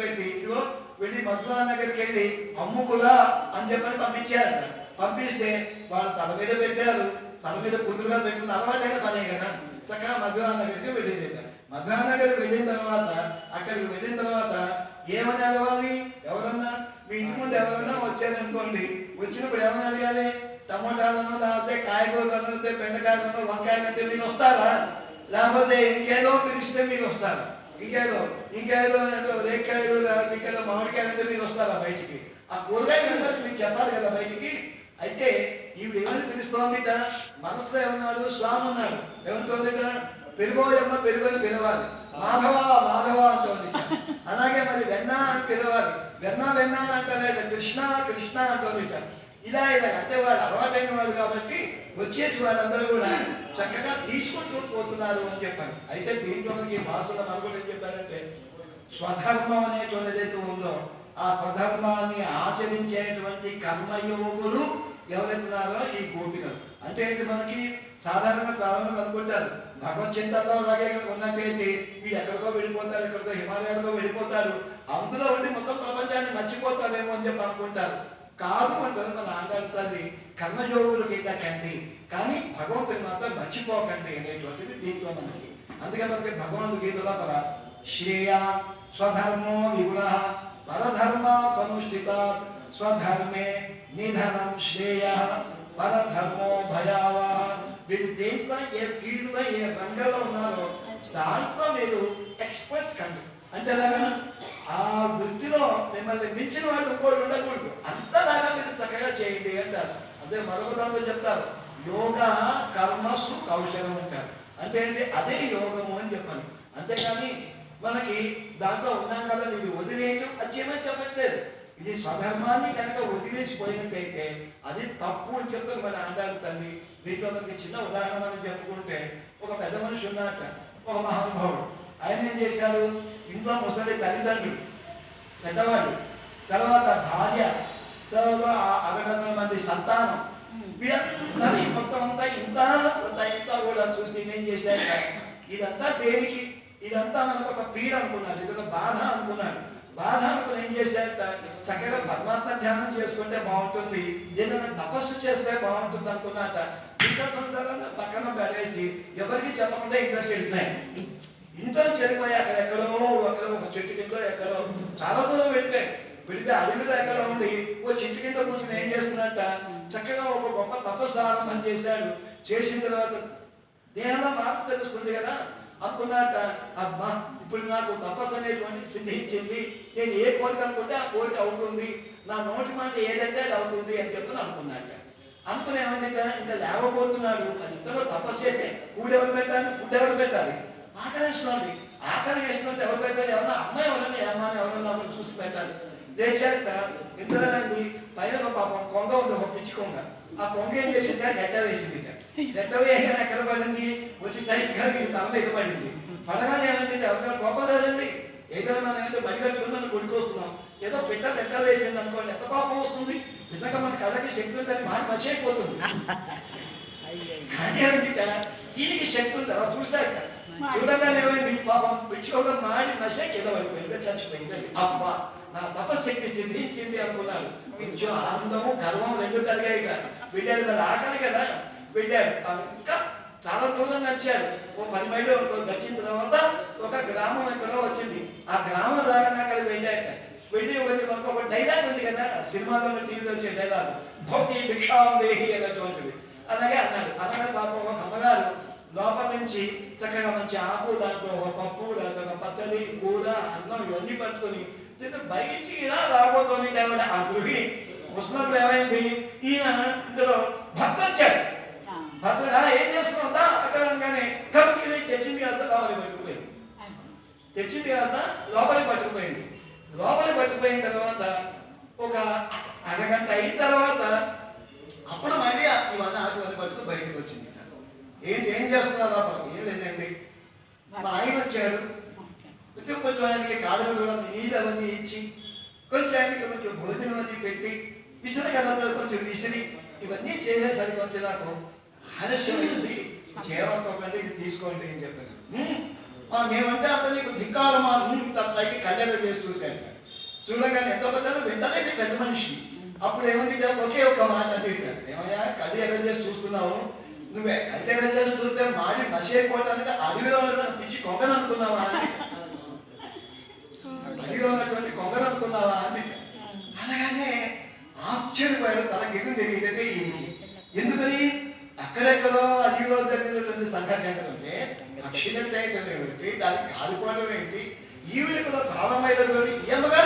పెట్టి ఇదిగో వెళ్ళి మధురా నగర్కి వెళ్ళి అమ్ముకులా అని చెప్పని పంపించారట. పంపిస్తే వాళ్ళు తల మీద పెట్టారు. తల మీద కుదురుగా పెట్టిన అలవాటైన పనే కదా. చక్కగా మధురా నగర్కి వెళ్ళింది మధురా నగర్ వెళ్ళిన తర్వాత అక్కడికి వెళ్ళిన తర్వాత ఏమని అడగాలి? ఎవరన్నా? మీ ఇంటి ముందు ఎవరన్నా వచ్చారనుకోండి వచ్చినప్పుడు ఏమని అడగాలి? టమోటాలను లేకపోతే కాయగూరలను లేకపోతే బెండకాయలను వంకాయలు అంటే మీరు వస్తారా లేకపోతే ఇంకేదో పిలిస్తే మీరు వస్తారా ఇంకేదో ఇంకేదో అంటే రేకాయలు లేకపోతే ఇంకేదో మామిడికాయలు అంటే మీరు వస్తారా బయటికి? ఆ కూరగాయలు అందరూ మీకు చెప్పాలి కదా బయటికి? అయితే ఈవిడ ఏమని పిలుస్తోందిట? మనసులో ఏమన్నాడు? స్వామి ఉన్నాడు ఏమంటోందిట పెరుగోయమ్మ పెరుగని పిలవాలి. మాధవ మాధవ అంటోంది అలాగే మరి వెన్న అని పిలవాలి. వెన్న వెన్న అని అంటారట. కృష్ణ కృష్ణ అంటోందిట. ఇలా ఇలా అంతే వాడు అలవాటైన వాడు కాబట్టి వచ్చేసి వాళ్ళందరూ కూడా చక్కగా తీసుకుంటూ పోతున్నారు అని చెప్పాను అయితే దీంట్లో మనకి భాషలో మరొకటి ఏం చెప్పారంటే స్వధర్మం అనేటువంటిది ఏదైతే ఉందో ఆ స్వధర్మాన్ని ఆచరించేటువంటి కర్మయోగులు ఎవరెత్తున్నారో ఈ గోపికలు. అంటే ఏంటి మనకి? సాధారణంగా చాలా మంది అనుకుంటారు భగవత్ చింతనలో అలాగే కనుక ఉన్నట్టయితే వీడు ఎక్కడికో వెళ్ళిపోతారు ఎక్కడికో హిమాలయాలకో వెళ్ళిపోతారు అందులో ఉండి మొత్తం ప్రపంచాన్ని మర్చిపోతాడేమో అని చెప్పి అనుకుంటారు. కాదు అంటారు మన ఆండాడు తల్లి కర్మయోగులకి కండి కానీ భగవంతుని మాత్రం మర్చిపోకండి అనేటువంటిది దీంట్లో మనకి. అందుకే మనకి భగవానుడు గీతలో పర శ్రేయ స్వధర్మో విగుణ పరధర్మ సముష్ఠిత స్వధర్మే నిధనం శ్రేయ పరధర్మో భయావ మీరు దేంట్లో ఏ ఫీల్డ్లో ఏ రంగంలో ఉన్నారో దాంట్లో మీరు ఎక్స్పర్ట్స్ కండి. అంటే ఆ వృత్తిలో మిమ్మల్ని మించిన వాళ్ళు ఇంకోటి ఉండకూడదు అంతలాగా మీరు చక్కగా చేయండి అంటారు అదే మరొక దాంట్లో చెప్తారు. యోగ కర్మసు కౌశలం అంటారు. అంటే ఏంటి? అదే యోగము అని చెప్పాను అంతేకాని మనకి దాంట్లో ఉన్నాం కదా ఇది వదిలేయటం అది చేయమని చెప్పట్లేదు. ఇది స్వధర్మాన్ని కనుక వదిలేసిపోయినట్టయితే అది తప్పు అని చెప్తారు మన ఆండాడు తల్లి. దీంట్లో మనకి చిన్న ఉదాహరణ మనం చెప్పుకుంటే ఒక పెద్ద మనిషి ఉన్నట్ట ఒక మహానుభావుడు. ఆయన ఏం చేశాడు? ఇంట్లో ముసలి తల్లిదండ్రులు పెద్దవాళ్ళు తర్వాత భార్య తర్వాత మంది సంతానం. వీళ్ళందరి మొత్తం అంతా ఇంత అంతా ఇంత కూడా చూసి ఏం చేశారు? ఇదంతా దేనికి? ఇదంతా మనకు ఒక పీడ అనుకున్నాడు ఇది ఒక బాధ అనుకున్నాడు. బాధ అనుకుని ఏం చేశారు? చక్కగా పరమాత్మ ధ్యానం చేసుకుంటే బాగుంటుంది. ఏదైనా తపస్సు చేస్తే బాగుంటుంది అనుకున్నట ఇంత సంవత్సరాలు పక్కన పడేసి ఎవరికి చెప్పకుండా ఇంట్లో వెళ్ళినాయి ఇంట్లో చేరిపోయి అక్కడ ఎక్కడో అక్కడ ఒక చెట్టు కింద ఎక్కడో చాలా దూరం వెళ్ళిపోయాయి వెళ్ళిపోయి అడవిలో ఎక్కడ ఉంది. ఓ చెట్టు కింద కూర్చొని ఏం చేస్తున్నట్ట? చక్కగా ఒక గొప్ప తపస్సు ఆరంభం చేశాడు. చేసిన తర్వాత దేహంలో మార్పు తెలుస్తుంది కదా? అనుకున్నట్ట అబ్బా ఇప్పుడు నాకు తపస్సు అనేటువంటి సిద్ధించింది నేను ఏ కోరిక అనుకుంటే ఆ కోరిక అవుతుంది. నా నోటి మాట ఏదంటే అది అవుతుంది అని చెప్పి అనుకున్నట్ట అనుకుని ఏమంటే ఇంత లేవబోతున్నాడు. అది ఇంతలో తపస్సు అయితే ఫుడ్ ఎవరు పెట్టాలి? ఫుడ్ ఎవరు పెట్టాలి? ఆకలి వేస్తుంది ఆకలి వేస్తుంటే ఎవరు పెట్టాలి? ఎవరన్నా అమ్మాయి ఎవరన్నా అమ్మాయి ఎవరన్నా చూసి పెట్టాలి. లేచాక ఇంతలోనండి పైన పాపం కొంగ ఉంది ఒక పిచ్చి కొంగ. ఆ కొంగ ఏం చేసింది? గడ్డ వేసింది. గడ్డ వేయగానే ఎక్కడ పడింది? వచ్చి సరిగ్గా వీడి తల మీద పడింది. పడగానే ఏమైంది? ఎవరికైనా కోపం లేదండి. ఏదైనా మనం ఏంటో బడి కట్టుకుని మనం గుడికి వస్తున్నాం. ఏదో బిడ్డ గడ్డ వేసింది అనుకోండి ఎంత కోపం వస్తుంది? నిజంగా మన కథకి శక్తి ఉంటే మాట మర్చిపోతుంది కానీ ఏమిటి దీనికి శక్తి ఉంది. అలా చూశాక చూడగానే ఏమైంది? పాపం పిచ్చోగా మాడి నశే కింద పడిపోయింది చచ్చిపోయింది. అబ్బా! నా తపశక్తి సిద్ధించింది అనుకున్నాడు. కొంచెం ఆనందము గర్వం రెండు కలిగాయి వెళ్ళాడు మరి ఆకలి కదా? వెళ్ళాడు ఇంకా చాలా దూరం నడిచాడు ఓ పది మైళ్ళు నడిచిన తర్వాత ఒక గ్రామం ఎక్కడో వచ్చింది. ఆ గ్రామం రాగానే అక్కడ వెళ్ళాక వెళ్ళి ఒకటి మనకు ఒక డైలాగ్ ఉంది కదా? సినిమాలో టీవీలో వచ్చే డైలాగ్ భౌతి భిక్షాం దేహి అన్నటువంటిది. అలాగే అన్నాడు అలాగే పాపం ఒక అమ్మగారు లోపల నుంచి చక్కగా మంచి ఆకు దాంట్లో ఒక పప్పు దాంట్లో ఒక పచ్చడి కూర అన్నం ఇవన్నీ పట్టుకొని బయటికి ఇలా రాబోతోంది ఆవిడ ఆ గృహిణి వస్తున్నప్పుడు ఏమైంది? ఈయన ఇందులో భర్త వచ్చాడు. భర్త "ఆ, ఏం చేస్తున్నావుదా అక్కడ అనగానే కమికి తెచ్చింది కాస్త లోపలికి పట్టుకుపోయింది. తెచ్చింది కాస్త లోపలికి పట్టుకుపోయింది. లోపలికి పట్టుకుపోయిన తర్వాత ఒక అరగంట అయిన తర్వాత అప్పుడు మళ్ళీ ఇవన్నీ ఆకువన్నీ పట్టుకుని బయటకు వచ్చింది. ఏంటి ఏం చేస్తున్నారు లోపల? ఏం లేదండి. మా ఆయన వచ్చాడు. వచ్చి కొంచెం ఆయనకి కాదు నీళ్ళు అవన్నీ ఇచ్చి కొంచెం ఆయనకి కొంచెం భోజనం అది పెట్టి విసిరి కథతో కొంచెం విసిరి ఇవన్నీ చేసేసరికి వచ్చి నాకు ఆలస్యమైంది అయింది ఇది తీసుకోండి అని చెప్పాను. మేమంటే అంత నీకు ధిక్కారమా పైకి కళ్ళెర చేసి చూశాను. చూడగానే ఎంత పెద్ద వెంటనే పెద్ద మనిషి. అప్పుడు ఏమంది ఒకే ఒక మాట తింటారు ఏమయ్యా కళ్ళు ఎర్ర చేసి చూస్తున్నావు? నువ్వే కళ్ళు ఎర్ర చేసి చూస్తే మాడి మసి అయిపోవడానికి అడవిలో పిచ్చి కొంగను అనుకున్నావా అని? అడవిలో ఉన్నటువంటి కొంగలు అనుకున్నావా? అని తిట్టారు. ఆశ్చర్యపోయాడు. తన గిరిని తెలియదే ఈయనకి. ఎందుకని? అక్కడెక్కడో అడవిలో జరిగినటువంటి సంఘటన ఏంటంటే అక్షినట్టు అయితే ఏమిటి దానికి కాలిపోవడం ఏంటి? ఈవిడ కూడా చాలా మైలు ఏమగా